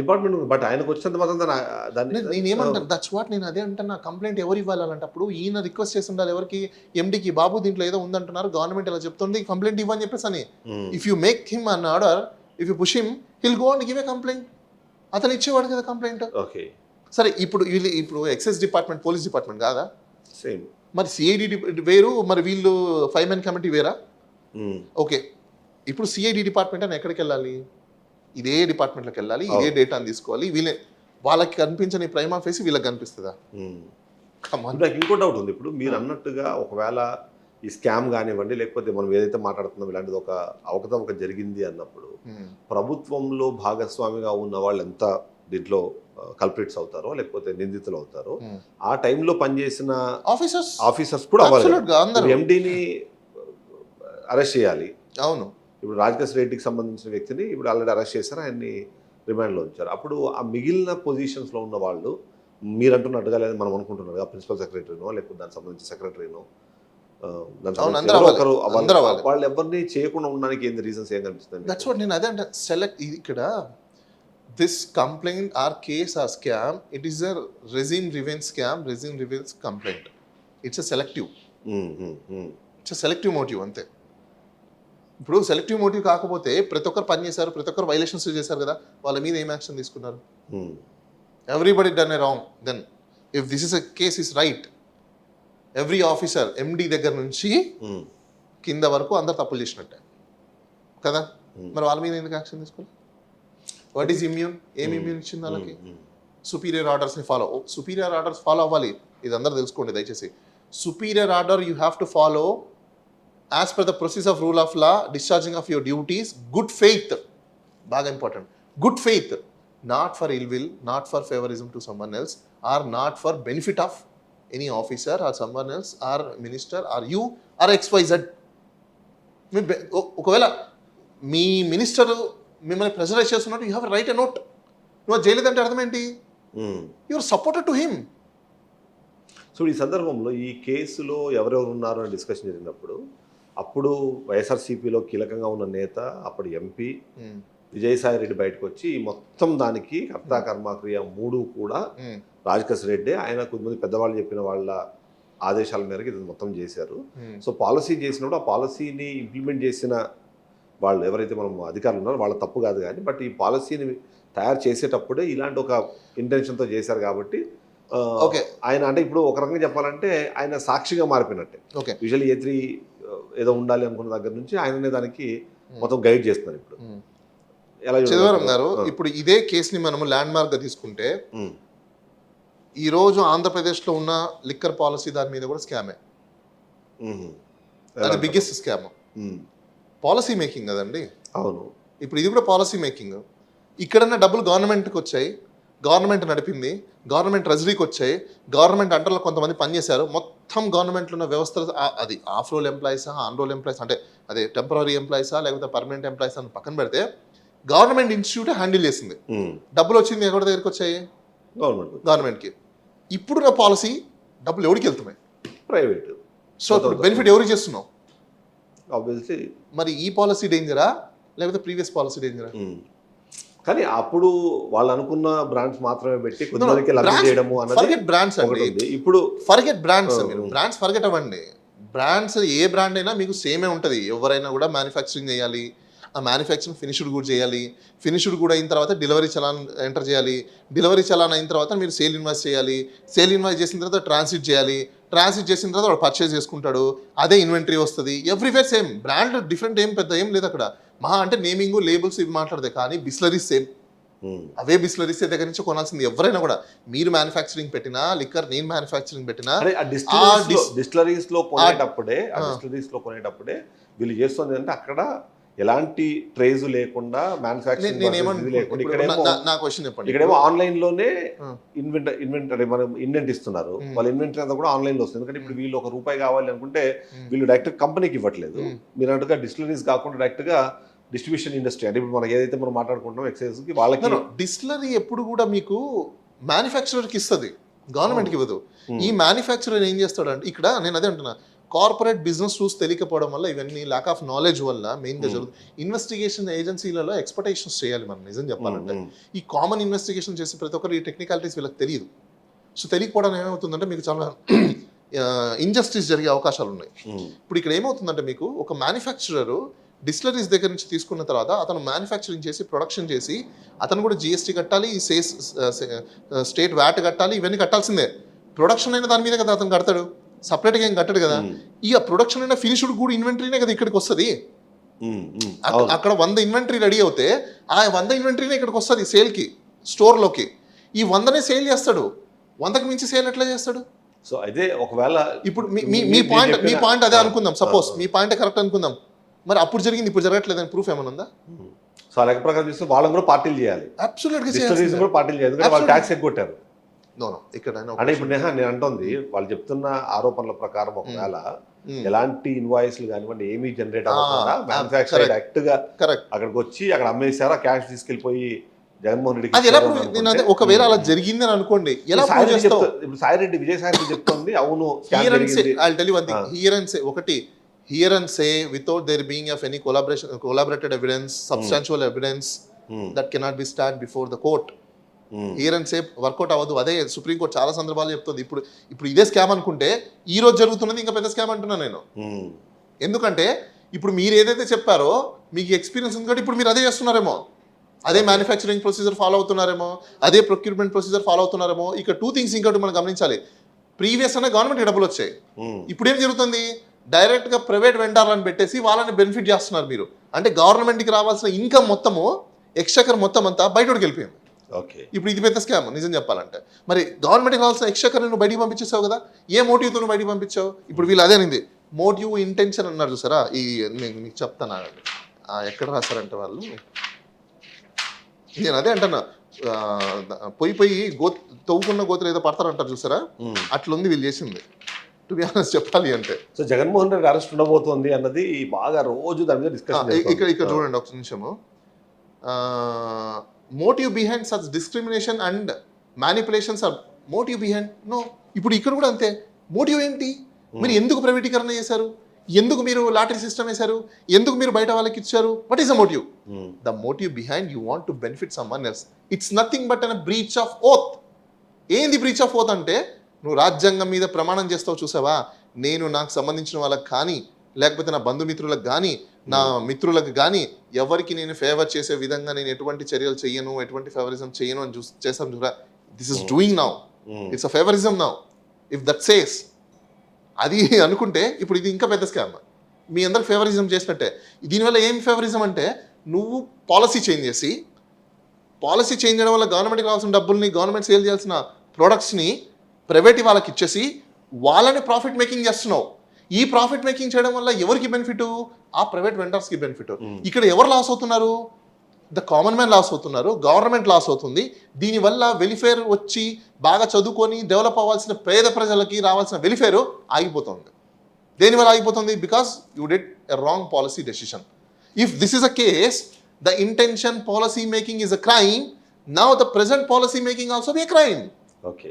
Department but ఆయనకు వచ్చినంత మాత్రం దాన్ని నేను ఏమంటాను దట్స్ వాట్ నేను అదే అంటున్నా. కంప్లైంట్ ఎవరు ఇవ్వాలంటే అప్పుడు ఈయన రిక్వెస్ట్ చేసి ఉండాలి. ఎవరికి? ఎండికి బాబు దీంట్లో ఏదో ఉందంటున్నారు. గవర్నమెంట్ ఇలా చెప్తుంది. కంప్లైంట్ ఇవ్వని చెప్పేసి అని. If you make him an order if you push him hill go and give a complaint అతను ఇచ్చేవాడు కదా కంప్లైంట్. ఓకే. సరే ఇప్పుడు వీళ్ళు ఇప్పుడు ఎక్సైజ్ డిపార్ట్మెంట్ పోలీస్ డిపార్ట్మెంట్ కాదా? సేమ్. మరి సిఐడి వేరు మరి వీళ్ళు ఫైవ్ మెన్ కమిటీ వేరా? ఓకే. ఇప్పుడు సిఐడి డిపార్ట్మెంట్ అని ఎక్కడికి వెళ్ళాలి? ఇదే డిపార్ట్మెంట్లోకి వెళ్ళాలి ఇదే డేటాని తీసుకోవాలి. వీళ్ళే వాళ్ళకి కనిపించని ప్రైమా ఫేసి వీళ్ళకి కనిపిస్తుందా. నాకు ఇంకో డౌట్ ఉంది. ఇప్పుడు మీరు అన్నట్టుగా ఒకవేళ ఈ స్కామ్ కానివ్వండి లేకపోతే మనం ఏదైతే మాట్లాడుతున్నాం ఇలాంటిది ఒక అవకతవక జరిగింది అన్నప్పుడు. ప్రభుత్వంలో భాగస్వామిగా ఉన్న వాళ్ళు ఎంత దీంట్లో కల్ప్రిట్స్ అవుతారో లేకపోతే నిందితులు అవుతారో. ఆ టైంలో పనిచేసిన ఆఫీసర్స్ ఆఫీసర్స్ కూడా అవ్వాలి. ఎండిని అరెస్ట్ చేయాలి. అవును. ఇప్పుడు రాజకేశ్ రెడ్డికి సంబంధించిన వ్యక్తిని ఇప్పుడు ఆల్రెడీ అరెస్ట్ చేశారు ఆయన్ని రిమాండ్లో ఉంచారు. అప్పుడు ఆ మిగిలిన పొజిషన్స్లో ఉన్న వాళ్ళు మీరు అంటున్నట్టుగా లేదా మనం అనుకుంటున్నట్టుగా ప్రిన్సిపల్ సెక్రటరీనో లేకపోతే దానికి సంబంధించిన సెక్రటరీనో. వాళ్ళు ఎవరిని చేయకుండా ఉండడానికి ఏంది రీజన్స్ ఏం కనిపిస్తుంది దట్స్ వాట్ నేను అదే అంటే సెలెక్ట్ ఇక్కడ this complaint or case or scam it is a regime revenge scam regime revenge complaint it's a selective it's selective motive అంతే. ఇప్పుడు సెలెక్టివ్ మోటివ్ కాకపోతే ప్రతి ఒక్కరు పని చేశారు ప్రతి ఒక్కరు వైలేషన్స్ చేశారు కదా వాళ్ళ మీద ఏం యాక్షన్ తీసుకున్నారు? Everybody done a wrong then if this is a case is right every officer MD దగ్గర నుంచి కింద వరకు అందరు తప్పులు చేసినట్టే. కదా? మరి వాళ్ళ మీద ఎందుకు యాక్షన్ తీసుకోవాలి? వాట్ ఈస్ ఇమ్యూన్ ఏం ఇమ్యూన్ ఇచ్చింది వాళ్ళకి? సుపీరియర్ ఆర్డర్స్ని ఫాలో సుపీరియర్ ఆర్డర్స్ ఫాలో అవ్వాలి. ఇది అందరూ తెలుసుకోండి దయచేసి. Superior order you have to follow as per the process of rule of law discharging of your duties good faith బాగా important good faith not for ill will not for favouritism to someone else or not for benefit of any officer or someone else or minister or you or XYZ మీ ఒకవేళ మీ minister మిమ్మల్ని pressurise చేస్తున్నట్టు you have write a note నువ్వు చేయలేదంటే అర్థం ఏంటి? Your supported to him so ఈ సందర్భంలో ఈ కేసులో ఎవరెవరు ఉన్నారు డిస్కషన్ జరిగినప్పుడు అప్పుడు వైఎస్ఆర్సీపీలో కీలకంగా ఉన్న నేత అప్పుడు ఎంపీ విజయసాయి రెడ్డి బయటకు వచ్చి మొత్తం దానికి కర్త కర్మక్రియ మూడు కూడా రాజకేశ్ రెడ్డి ఆయన కొంతమంది పెద్దవాళ్ళు చెప్పిన వాళ్ళ ఆదేశాల మేరకు ఇది మొత్తం చేశారు. సో పాలసీ చేసినప్పుడు ఆ పాలసీని ఇంప్లిమెంట్ చేసిన వాళ్ళు ఎవరైతే మనం అధికారులు ఉన్నారో వాళ్ళ తప్పు కాదు కానీ బట్ ఈ పాలసీని తయారు చేసేటప్పుడే ఇలాంటి ఒక ఇంటెన్షన్తో చేశారు కాబట్టి Okay. ఆయన అంటే ఇప్పుడు ఒక రకంగా చెప్పాలంటే ఆయన సాక్షిగా మారిపోయినట్టే. ఓకే. యూజువల్లీ ఏ త్రీ ఏదో ఉండాలి అనుకున్న దగ్గర నుంచి ఆయననే దానికి మొత్తం గైడ్ చేస్తున్నారు ఇప్పుడు. ఎలా? చిదవరం గారు ఇప్పుడు ఇదే కేసుని మనము ల్యాండ్ మార్క్గా తీసుకుంటే ఈ రోజు ఆంధ్రప్రదేశ్లో ఉన్న లిక్కర్ పాలసీ దాని మీద కూడా స్కామే. అది బిగ్గెస్ట్ స్కామ్. పాలసీ మేకింగ్ కదండి? అవును. ఇప్పుడు ఇది కూడా పాలసీ మేకింగ్. ఇక్కడన్న డబ్బులు గవర్నమెంట్కి వచ్చాయి. గవర్నమెంట్ నడిపింది గవర్నమెంట్ ట్రెజరీకి వచ్చాయి గవర్నమెంట్ అంటర్లో కొంతమంది పనిచేశారు. మొత్తం గవర్నమెంట్లో ఉన్న వ్యవస్థలు అది ఆఫ్ రోల్ ఎంప్లాయీసా ఆన్ రోల్ ఎంప్లాయీస్ అంటే అదే టెంపరీ ఎంప్లాయీసా లేకపోతే పర్మనెంట్ ఎంప్లాయీస్ అని పక్కన పెడితే గవర్నమెంట్ ఇన్స్టిట్యూట్ హ్యాండిల్ చేసింది. డబ్బులు వచ్చింది ఎవరి దగ్గరికి వచ్చాయి? గవర్నమెంట్ గవర్నమెంట్కి. ఇప్పుడున్న పాలసీ డబ్బులు ఎవరికి వెళ్తున్నాయి? ప్రైవేట్. సో బెనిఫిట్ ఎవరికి చేస్తున్నావు? ఆబ్వియస్లీ మరి ఈ పాలసీ డేంజరా? లేకపోతే ప్రీవియస్ పాలసీ డేంజరా? కానీ అప్పుడు వాళ్ళు అనుకున్న బ్రాండ్స్ మాత్రమే పెట్టి కొంతమందికి లబ్ధి చేయడము అన్నది బ్రాండ్స్ అండి. ఇప్పుడు ఫర్గెట్ బ్రాండ్స్ మీరు. బ్రాండ్స్ ఫర్గెట్ అవ్వండి. బ్రాండ్స్ ఏ బ్రాండ్ అయినా మీకు సేమే ఉంటుంది. ఎవరైనా కూడా మ్యానుఫ్యాక్చరింగ్ చేయాలి. ఆ మ్యానుఫ్యాక్చరింగ్ ఫినిష్డ్ కూడా చేయాలి. ఫినిష్డ్ కూడా అయిన తర్వాత డెలివరీ చలాన్ ఎంటర్ చేయాలి. డెలివరీ చలాన్ అయిన తర్వాత మీరు సేల్ ఇన్వాయిస్ చేయాలి. సేల్ ఇన్వాయిస్ చేసిన తర్వాత ట్రాన్సిట్ చేయాలి. ట్రాన్సిట్ చేసిన తర్వాత వాడు పర్చేస్ చేసుకుంటాడు. అదే ఇన్వెంటరీ వస్తుంది. ఎవ్రీవేర్ సేమ్ బ్రాండ్ డిఫరెంట్ ఏం పెద్ద ఏం లేదు అక్కడ. మహా అంటే నేమింగ్ లేబుల్స్ ఇవి మాట్లాడదే కానీ బిస్లరీస్ సేమ్ ఉమ్, అవే బిస్లరీస్ దగ్గర నుంచి కొనాల్సింది ఎవరైనా కూడా మీరు మ్యానుఫ్యాక్చరింగ్ పెట్టినా లిక్కర్ నేను మ్యానుఫ్యాక్చరింగ్ పెట్టినా డిస్టిలరీస్లో కొనేటప్పుడే. డిస్టిలరీస్లో కొనేటప్పుడే వీళ్ళు చేస్తుంది అంటే అక్కడ ఎలాంటి ట్రేజ్ లేకుండా ఇక్కడేమో నా- నా క్వశ్చన్ చెప్పండి ఇక్కడేమో ఆన్లైన్లోనే ఆ. ఇన్వెంట్ ఇన్వెంటరీ మనం ఇన్వెంట్ ఇస్తున్నారు Hmm. వాళ్ళ ఇన్వెంటరీ అంతా కూడా ఆన్లైన్లో వస్తుంది ఎందుకంటే ఇప్పుడు వీళ్ళు ఒక రూపాయి కావాలి అనుకుంటే Hmm. వీళ్ళు డైరెక్ట్ కంపెనీకి ఇవ్వట్లేదు Hmm. మీరు అన్నట్టుగా డిస్టిలరీస్ కాకుండా డైరెక్ట్గా డిస్ట్రిబ్యూషన్ ఇండస్ట్రీ అంటే ఇప్పుడు మనకి ఏదైతే మనం మాట్లాడుకుంటున్నాం ఎక్సైజ్కి వాళ్ళకి డిస్టిలరీ ఎప్పుడు కూడా మీకు మ్యానుఫ్యాక్చరర్కి ఇస్తుంది. గవర్నమెంట్కి ఇవ్వదు. Hmm. ఈ మ్యానుఫ్యాక్చరర్ ఏం చేస్తాడంటే ఇక్కడ నేను అదే అంటున్నా కార్పొరేట్ బిజినెస్ రూల్స్ తెలియకపోవడం వల్ల ఇవన్నీ ల్యాక్ ఆఫ్ నాలెడ్జ్ వల్ల మెయిన్గా జరుగుతుంది. ఇన్వెస్టిగేషన్ ఏజెన్సీలలో ఎక్స్పెక్టేషన్స్ చేయాలి మనం నిజం చెప్పాలంటే. మ్మ్. ఈ కామన్ ఇన్వెస్టిగేషన్ చేసే ప్రతి ఒక్కరు ఈ టెక్నికాలిటీస్ వీళ్ళకి తెలియదు. సో తెలియకపోవడం ఏమవుతుందంటే మీకు చాలా ఇంజస్టిస్ జరిగే అవకాశాలు ఉన్నాయి. ఇప్పుడు ఇక్కడ ఏమవుతుందంటే మీకు ఒక మ్యానుఫ్యాక్చరర్ డిస్టిలరీస్ దగ్గర నుంచి తీసుకున్న తర్వాత అతను మ్యానుఫ్యాక్చరింగ్ చేసి ప్రొడక్షన్ చేసి అతను కూడా జిఎస్టీ కట్టాలి సేస్ స్టేట్ వ్యాట్ కట్టాలి ఇవన్నీ కట్టాల్సిందే. ప్రొడక్షన్ అయిన దాని మీద కదా అతను కడతాడు. సపరేట్గా ఏం కట్టడు కదా. ఇక ప్రొడక్షన్ అయిన ఫినిష్డ్ కూడా ఇన్వెంటరీనే కదా ఇక్కడికి వస్తుంది. అక్కడ వంద ఇన్వెంటరీ రెడీ అవుతే ఆ వంద ఇన్వెంటరీనే ఇక్కడికి వస్తుంది సేల్కి స్టోర్లోకి ఈ వందనే సేల్ చేస్తాడు. వందకి మించి సేల్ ఎట్లా చేస్తాడు? సో అయితే ఒకవేళ ఇప్పుడు మీ- మీ పాయింట్ మీ పాయింట్ అదే అనుకుందాం. సపోజ్ మీ పాయింట్ కరెక్ట్ అనుకుందాం. మరి అప్పుడు జరిగింది ఇప్పుడు జరగట్లేదని ప్రూఫ్ ఏమైనా ఉందా. సో ఆ లెక్క ప్రకారం చూస్తే వాళ్ళని కూడా పార్టీలు చేయాలి. అబ్సల్యూట్గా డిస్టరీస్ కూడా పార్టీలు చేయాలి. ఎందుకంటే వాళ్ళు. ట్యాక్స్ ఎగ్గొట్టారు. ఇక్కడ అంటే ఇప్పుడు నేహా నేను అంటోంది వాళ్ళు చెప్తున్న ఆరోపణల ప్రకారం ఒకవేళ ఎలాంటి ఇన్వాయిస్లు కానివ్వండి ఏమీ జనరేట్ ఆ, అవ్వకుండా మ్యానుఫ్యాక్చర్. డైరెక్ట్గా కరెక్ట్ అక్కడికి వచ్చి అక్కడ అమ్మేశారు ఆ క్యాష్ తీసుకెళ్ళిపోయి జగన్మోహన్ అది ఎలా నేను అదే అనుకుంటే, ఒకవేళ అలా మ్మ్. జరిగింది అని అనుకోండి ఎలా సాయిరెడ్డి ఇప్పుడు సాయిరెడ్డి విజయసాయి రెడ్డి చెప్తోంది అవును Ah. ఒకటి hear and say without there being of any collaboration collaborated evidence substantial evidence hmm. That cannot be start before the court hmm. Hear and సేప్ work out అవ్వదు. అదే సుప్రీంకోర్టు చాలా సందర్భాలు చెప్తుంది. ఇప్పుడు ఇప్పుడు ఇదే స్కామ్ అనుకుంటే ఈ రోజు జరుగుతున్నది ఇంకా పెద్ద స్కామ్ అంటున్నా నేను. మ్మ్. ఎందుకంటే ఇప్పుడు మీరు ఏదైతే చెప్పారో మీకు ఎక్స్పీరియన్స్ ఉంది కాబట్టి ఇప్పుడు మీరు అదే చేస్తున్నారేమో. అదే మ్యానుఫ్యాక్చరింగ్ ప్రొసీజర్ ఫాలో అవుతున్నారేమో. అదే ప్రొక్యూర్మెంట్ ప్రొసీజర్ ఫాలో అవుతున్నారేమో. ఇక్కడ టూ థింగ్స్ ఇంకోటి మనం గమనించాలి. ప్రీవియస్ అనే గవర్నమెంట్ డబ్బులు వచ్చాయి. ఇప్పుడు ఏం జరుగుతుంది? డైరెక్ట్గా ప్రైవేట్ వెండర్లను పెట్టేసి వాళ్ళని బెనిఫిట్ చేస్తున్నారు మీరు. అంటే గవర్నమెంట్కి రావాల్సిన ఇన్కమ్ మొత్తము ఎక్స్చకర్ మొత్తం అంతా బయటకు వెళ్ళిపోయింది. ఓకే. ఇప్పుడు ఇది పెద్ద స్కామ్ నిజం చెప్పాలంటే. మరి గవర్నమెంట్కి కావాల్సిన ఎక్స్ట్రా నువ్వు బయటికి పంపించేసావు కదా? ఏ మోటివ్తో నువ్వు బయటికి పంపించావు? ఇప్పుడు వీళ్ళు అదే అనింది. మోటివ్ ఇంటెన్షన్ అన్నారు చూసారా? ఈ నేను మీకు చెప్తాను ఎక్కడ రాశారంటే వాళ్ళు? నేను అదే అంటున్నా. ఆ, పొయ్యి పొయ్యి గో తవ్వుకున్న గోతులు ఏదో పడతారంటారు చూసారా. అట్లుంది వీళ్ళు చేసింది. టు బి ఆనెస్ట్ చెప్పాలి అంటే. సో జగన్మోహన్ రెడ్డి అరెస్ట్ ఉండబోతోంది అన్నది బాగా రోజు దాని మీద డిస్కషన్ ఇక్కడ ఇక్కడ చూడండి ఒక నిమిషము. Motive behind such discrimination and manipulations or motive behind no ఇప్పుడు ఇక్కడ కూడా అంతే. మోటివ్ ఏంటి? మీరు ఎందుకు ప్రైవేటీకరణ చేశారు? ఎందుకు మీరు లాటరీ సిస్టమ్ వేశారు? ఎందుకు మీరు బయట వాళ్ళకి ఇచ్చారు? What is the motive the motive behind you want to benefit someone else it's nothing but an breach of oath ఏంది బ్రీచ్ ఆఫ్ ఓత్ అంటే నువ్వు రాజ్యాంగం మీద ప్రమాణం చేస్తావు చూసావా? నేను నాకు సంబంధించిన వాళ్ళకి కానీ లేకపోతే నా బంధుమిత్రులకు కానీ నా మిత్రులకు కానీ ఎవరికి నేను ఫేవర్ చేసే విధంగా నేను ఎటువంటి చర్యలు చేయను ఎటువంటి ఫేవరిజం చేయను అని చూ చేస్తాం చూరా this is doing now it's a favouritism now if that says అది అనుకుంటే ఇప్పుడు ఇది ఇంకా పెద్ద స్కామ్ మీ అందరికి ఫేవరిజం చేసినట్టే. దీనివల్ల ఏం ఫేవరిజం అంటే నువ్వు పాలసీ చేంజ్ చేసి పాలసీ చేంజ్ చేయడం వల్ల గవర్నమెంట్కి రావాల్సిన డబ్బుల్ని గవర్నమెంట్ సేల్ చేయాల్సిన ప్రోడక్ట్స్ని ప్రైవేట్ వాళ్ళకి ఇచ్చేసి వాళ్ళని ప్రాఫిట్ మేకింగ్ చేస్తున్నావు. ఈ ప్రాఫిట్ మేకింగ్ చేయడం వల్ల ఎవరికి బెనిఫిట్ ఆ ప్రైవేట్ వెండర్స్కి బెనిఫిట్ ఇక్కడ ఎవరు లాస్ అవుతున్నారు? ద కామన్ మ్యాన్ లాస్ అవుతున్నారు. గవర్నమెంట్ లాస్ అవుతుంది. దీనివల్ల వెలిఫేర్ వచ్చి బాగా చదువుకొని డెవలప్ అవ్వాల్సిన పేద ప్రజలకి రావాల్సిన వెలిఫేర్ ఆగిపోతుంది. దేనివల్ల ఆగిపోతుంది? Because you did a wrong policy decision if this is a case the intention policy making is a crime now the present policy making also be crime okay